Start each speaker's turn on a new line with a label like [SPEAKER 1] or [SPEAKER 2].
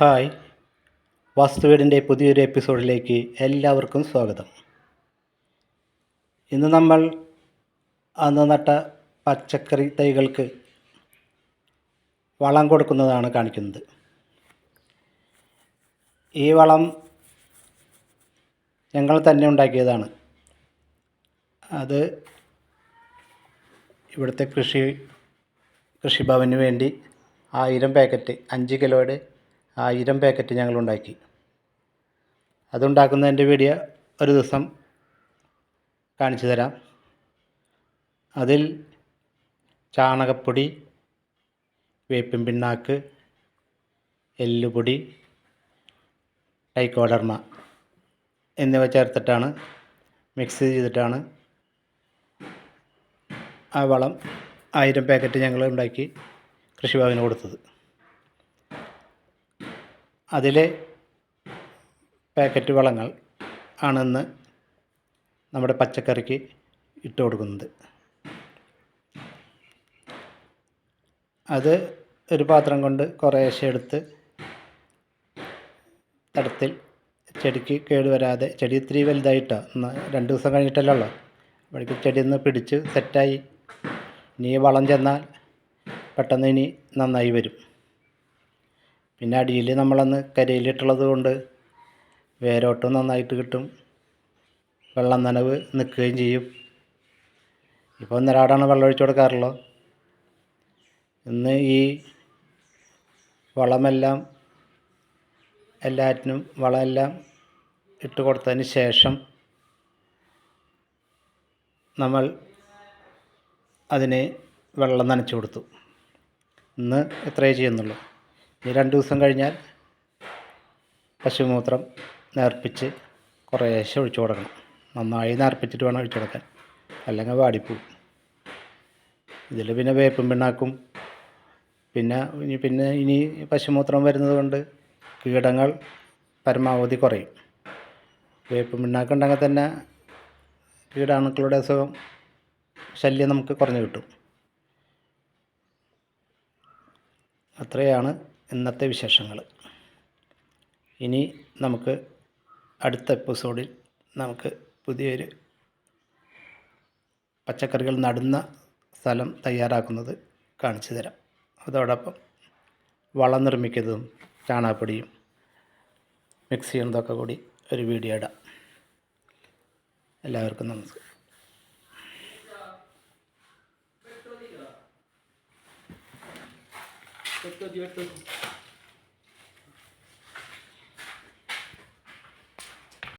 [SPEAKER 1] Hi. വാസ്തുവീടിന്റെ പുതിയൊരു എപ്പിസോഡിലേക്ക് എല്ലാവർക്കും സ്വാഗതം. ഇന്ന് നമ്മൾ അന്ന് നട്ട പച്ചക്കറി തൈകൾക്ക് വളം കൊടുക്കുന്നതാണ് കാണിക്കുന്നത്. ഈ വളം ഞങ്ങൾ തന്നെ ഉണ്ടാക്കിയതാണ്. അത് ഇവിടുത്തെ കൃഷി കൃഷിഭവന് വേണ്ടി ആയിരം പാക്കറ്റ് അഞ്ച് കിലോയുടെ ആയിരം പാക്കറ്റ് ഞങ്ങൾ ഉണ്ടാക്കി അതുണ്ടാക്കുന്നതിന്റെ വീഡിയോ ഒരു ദിവസം കാണിച്ചു തരാം. അതിൽ ചാണകപ്പൊടി വേപ്പിൻ പിണ്ണാക്ക് എല്ലുപൊടി ടൈക്കോഡർമ എന്നിവ ചേർത്തിട്ടാണ് മിക്സ് ചെയ്തിട്ടാണ് ആ വളം ആയിരം പാക്കറ്റ് ഞങ്ങൾ ഉണ്ടാക്കി കൃഷിഭവന് കൊടുത്തത്. അതിലെ പാക്കറ്റ് വളങ്ങൾ ആണെന്ന് നമ്മുടെ പച്ചക്കറിക്ക് ഇട്ട് കൊടുക്കുന്നത്. അത് ഒരു പാത്രം കൊണ്ട് കുറേശ്ശെ എടുത്ത് തടത്തിൽ ചെടിക്ക് കേടുവരാതെ ചെടി ഇത്തിരി വലുതായിട്ടാണ് ഒന്ന് രണ്ട് ദിവസം കഴിഞ്ഞിട്ടല്ലേ ഉള്ളൂ. ചെടി ഒന്ന് പിടിച്ച് സെറ്റായി. ഇനി വളം ചെന്നാൽ പെട്ടെന്ന് ഇനി നന്നായി വരും. പിന്നെ അടിയിൽ നമ്മളന്ന് കരയിലിട്ടുള്ളത് കൊണ്ട് വേരോട്ടം നന്നായിട്ട് കിട്ടും. വെള്ളം നനവ് നിൽക്കുകയും ചെയ്യും. ഇപ്പോൾ ഒന്നരാടാണ് വെള്ളം ഒഴിച്ചു കൊടുക്കാറുള്ളത്. ഇന്ന് ഈ വളമെല്ലാം എല്ലാറ്റിനും വളമെല്ലാം ഇട്ട് കൊടുത്തതിന് ശേഷം നമ്മൾ അതിനെ വെള്ളം നനച്ചു കൊടുത്തു. ഇന്ന് ഇത്രയേ ചെയ്യുന്നുള്ളൂ. ഇനി രണ്ട് ദിവസം കഴിഞ്ഞാൽ പശുമൂത്രം നേർപ്പിച്ച് കുറേശ്ശെ ഒഴിച്ചു കൊടുക്കണം. നന്നായി നേർപ്പിച്ചിട്ട് വേണം ഒഴിച്ചു കൊടുക്കാൻ. അല്ലെങ്കിൽ വാടിപ്പോവും. ഇതിൽ പിന്നെ വേപ്പും പിണ്ണാക്കും. പിന്നെ ഇനി പിന്നെ ഇനി പശുമൂത്രം വരുന്നത് കൊണ്ട് കീടങ്ങൾ പരമാവധി കുറയും. വേപ്പും പിണ്ണാക്കം ഉണ്ടെങ്കിൽ തന്നെ കീടാണുക്കളുടെ അസുഖം ശല്യം നമുക്ക് കുറഞ്ഞു കിട്ടും. അത്രയാണ് ഇന്നത്തെ വിശേഷങ്ങൾ. ഇനി നമുക്ക് അടുത്ത എപ്പിസോഡിൽ നമുക്ക് പുതിയൊരു പച്ചക്കറികൾ നടുന്ന സ്ഥലം തയ്യാറാക്കുന്നത് കാണിച്ചു തരാം. അതോടൊപ്പം വളം നിർമ്മിക്കുന്നതും ചാണകപ്പൊടിയും മിക്സ് ചെയ്യുന്നതൊക്കെ കൂടി ഒരു വീഡിയോ ഇടാം എല്ലാവർക്കും നമസ്കാരം.
[SPEAKER 2] तब तो तो